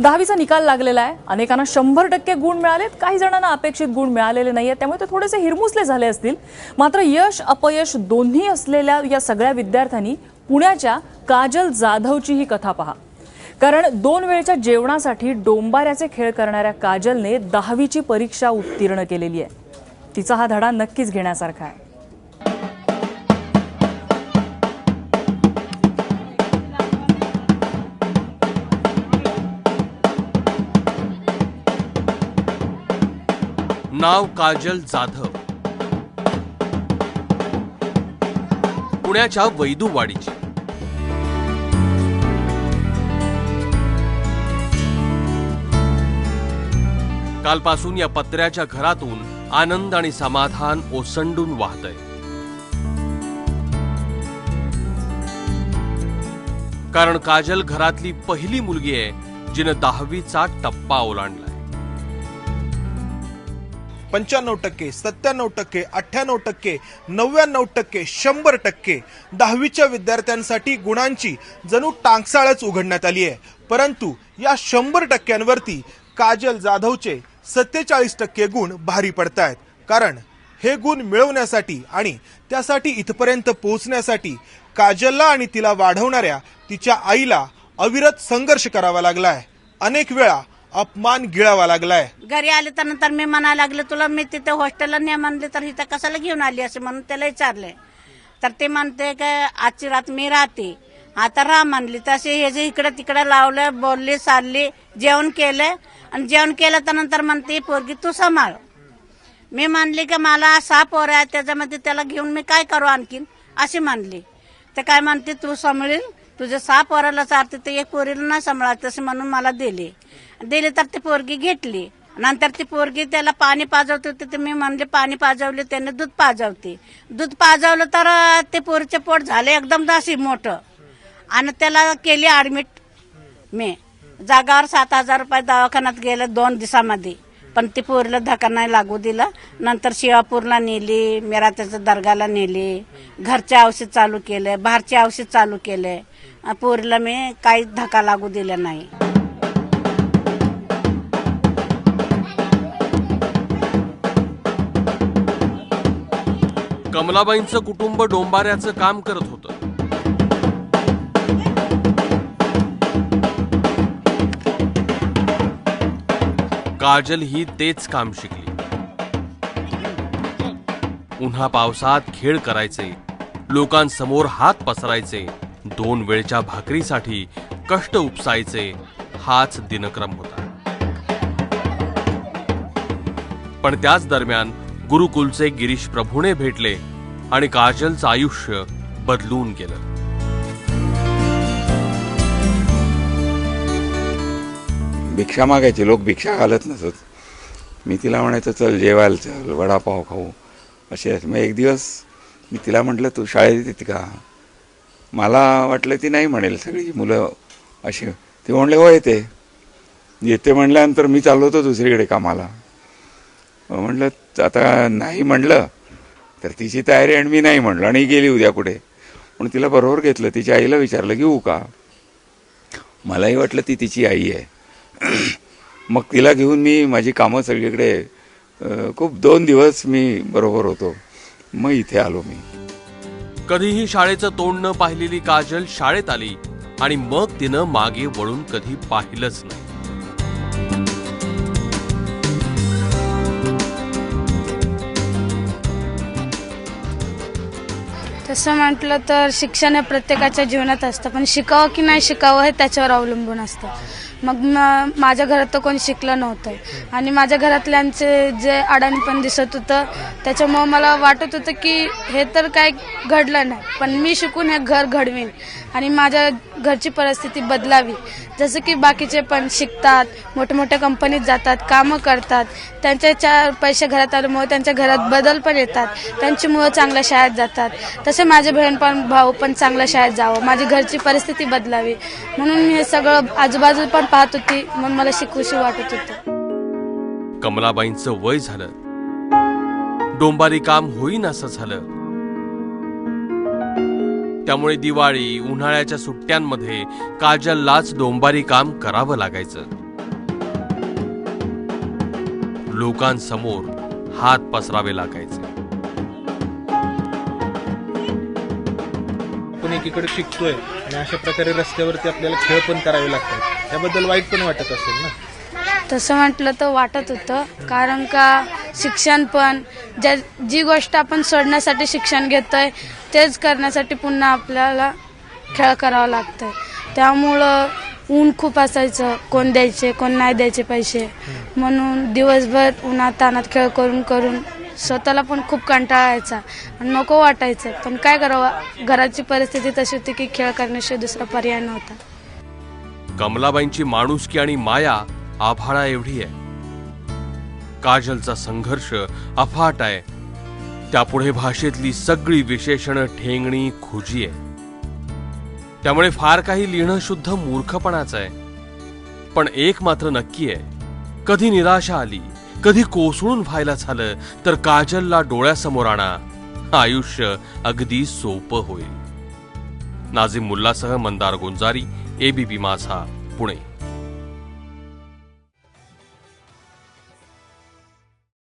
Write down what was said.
दहावीचा निकाल लागलेला आहे. अनेकांना शंभर टक्के गुण मिळालेत. काही जणांना अपेक्षित गुण मिळालेले नाही आहेत त्यामुळे ते थोडेसे हिरमुसले झाले असतील. मात्र यश अपयश दोन्ही असलेल्या या सगळ्या विद्यार्थ्यांनी पुण्याच्या काजल जाधवची ही कथा पहा. कारण दोन वेळच्या जेवणासाठी डोंबाऱ्याचे खेळ करणाऱ्या काजलने दहावीची परीक्षा उत्तीर्ण केलेली आहे. तिचा हा धडा नक्कीच घेण्यासारखा आहे. नाव काजल जाधव. पुण्याच्या वैदूवाडीची. कालपासून या पत्र्याच्या घरातून आनंद आणि समाधान ओसंडून वाहतय. कारण काजल घरातली पहिली मुलगी आहे जिनं दहावीचा टप्पा ओलांडला. पंच्याण्णव टक्के सत्त्याण्णव टक्के अठ्ठ्याण्णव टक्के नव्याण्णव टक्के शंभर टक्के दहावीच्या विद्यार्थ्यांसाठी गुणांची जणू टांगसाळच उघडण्यात आली आहे. परंतु या शंभर टक्क्यांवरती काजल जाधवचे सत्तेचाळीस टक्के गुण भारी पडतायत. कारण हे गुण मिळवण्यासाठी आणि त्यासाठी इथपर्यंत पोहोचण्यासाठी काजलला आणि तिला वाढवणाऱ्या तिच्या आईला अविरत संघर्ष करावा लागलाय. अनेक वेळा अपमान गिळावा लागलाय. घरी आले तर नंतर मी म्हणायला लागले तुला मी तिथे हॉस्टेलला नाही म्हणले तर इथं कशाला घेऊन आली असे म्हणून त्याला विचारले तर ते म्हणते का आजची रात मी राहते. आता राह म्हणली तसे हे जे इकडे तिकडे लावलं बोलली चालली जेवण केलं. आणि जेवण केलं तर नंतर म्हणते पोरगी तू सांभाळ. मी म्हणली की मला सहा पोर आहे त्याच्यामध्ये त्याला घेऊन मी काय करू आणखीन? अशी म्हणली तर काय म्हणते तू सांभाळील. तुझे सहा पोराला चारते ते एक पोरीला नाही सांभाळत. तसे म्हणून मला दिली. दिली तर ती पोरगी घेतली. नंतर ती पोरगी त्याला पाणी पाजवत होती तर मी म्हणले पाणी पाजवले त्याने दूध पाजवते. दूध पाजवलं तर ते पोरीचे पोट झाले एकदम दासी मोठं. आणि त्याला केली ॲडमिट मी. जागावर सात हजार रुपये दवाखान्यात गेले दोन दिवसामध्ये. पण ती पोरीला धक्का नाही लागू दिला. नंतर शिवापूरला नेली मेरात्याच्या दर्गाला नेली. घरचे औषध चालू केले बाहेरचे औषध चालू केले. पोरीला मी काही धक्का लागू दिला नाही. कमलाबाईंचं कुटुंब डोंबाऱ्याचं काम करत होतं. काजल ही तेच काम शिकली. उन्हा पावसात खेळ करायचे. लोकांसमोर हात पसरायचे. दोन वेळच्या भाकरीसाठी कष्ट उपसायचे. हाच दिनक्रम होता. पण त्याच दरम्यान गुरुकुलचे गिरीश प्रभूने भेटले आणि काजलचं आयुष्य बदलून गेलं. भिक्षा मागायचे लोक भिक्षा घालत नसत. मी तिला म्हणायचं चल जेवायला चल वडापाव खाऊ. असे. मग एक दिवस मी तिला म्हटलं तू शाळेत येते का? मला वाटलं ती नाही म्हणेल. सगळी मुलं अशी. ते म्हणले हो येते. येते म्हणल्यानंतर मी चाललो होतो दुसरीकडे कामाला. म्हटलं आता नाही म्हणलं तर तिची तयारी आणि मी नाही म्हणलं आणि गेली उद्या कुठे पण तिला बरोबर घेतलं तिच्या आईला विचारलं घेऊ का? मलाही वाटलं ती तिची आई आहे. मग तिला घेऊन मी माझी कामं सगळीकडे खूप दोन दिवस मी बरोबर होतो. मग इथे आलो मी. कधीही शाळेचं तोंड न पाहिलेली काजल शाळेत आली आणि मग तिनं मागे वळून कधी पाहिलंच नाही. तसं म्हटलं तर शिक्षण हे प्रत्येकाच्या जीवनात असतं पण शिकावं की नाही शिकावं हे त्याच्यावर अवलंबून असतं. मग माझ्या घरात तर कोणी शिकलं नव्हतं. आणि माझ्या घरातल्यांचे जे अडाणीपण दिसत होतं त्याच्यामुळं मला वाटत होतं की हे तर काय घडलं नाही पण मी शिकून हे घर घडवीन आणि माझ्या घरची परिस्थिती बदलावी. जसं की बाकीचे पण शिकतात मोठ्या मोठ्या कंपनीत जातात कामं करतात. त्यांचे चार पैसे घरात आल्यामुळे त्यांच्या घरात बदल पण येतात. त्यांची मुलं चांगल्या शाळेत जातात. तसे माझे बहीण पण भाऊ पण चांगल्या शाळेत जावं. माझी घरची परिस्थिती बदलावी. म्हणून मी हे सगळं आजूबाजू पण पाहत होती. म्हणून मला शिकूशी वाटत होतं. कमलाबाईंचं वय झालं. डोंबारी काम होईन असं झालं. त्यामुळे दिवाळी उन्हाळ्याच्या सुट्ट्यांमध्ये काजललाच डोंबारी काम करावं लागायचं. लोकांसमोर हात पसरावे लागायचे. आपण एकीकडे शिकतोय आणि अशा प्रकारे रस्त्यावरती आपल्याला खेळ पण करावे लागतात. त्याबद्दल वाईट पण वाटत असेल ना? तसं म्हटलं तर वाटत होतं कारण का शिक्षण पण ज्या जी गोष्ट आपण सोडण्यासाठी शिक्षण घेतोय तेच करण्यासाठी पुन्हा आपल्याला खेळ करावा लागतं त्यामुळं ऊन खूप असायचं. कोण द्यायचे कोण नाही द्यायचे पैसे. म्हणून दिवसभर उन्हात तानात खेळ करून करून स्वतःला पण खूप कंटाळा यायचा. आणि नको वाटायचं. पण काय करावं? घराची परिस्थिती तशी होती की खेळ करण्याशिवाय दुसरा पर्याय नव्हता. कमलाबाईंची माणुसकी आणि माया आभाळा एवढी आहे. काजलचा संघर्ष अफाट आहे. त्यापुढे भाषेतली सगळी विशेषणं ठेंगणी खुजी आहे त्यामुळे फार काही लिहिणं शुद्ध मूर्खपणाचं आहे. पण एक मात्र नक्की आहे. कधी निराशा आली कधी कोसळून व्हायला झालं तर काजलला डोळ्यासमोर आणा. आयुष्य अगदी सोपं होईल. नाझीम मुल्लासह मंदार गुंजारी एबीपी माझा पुणे.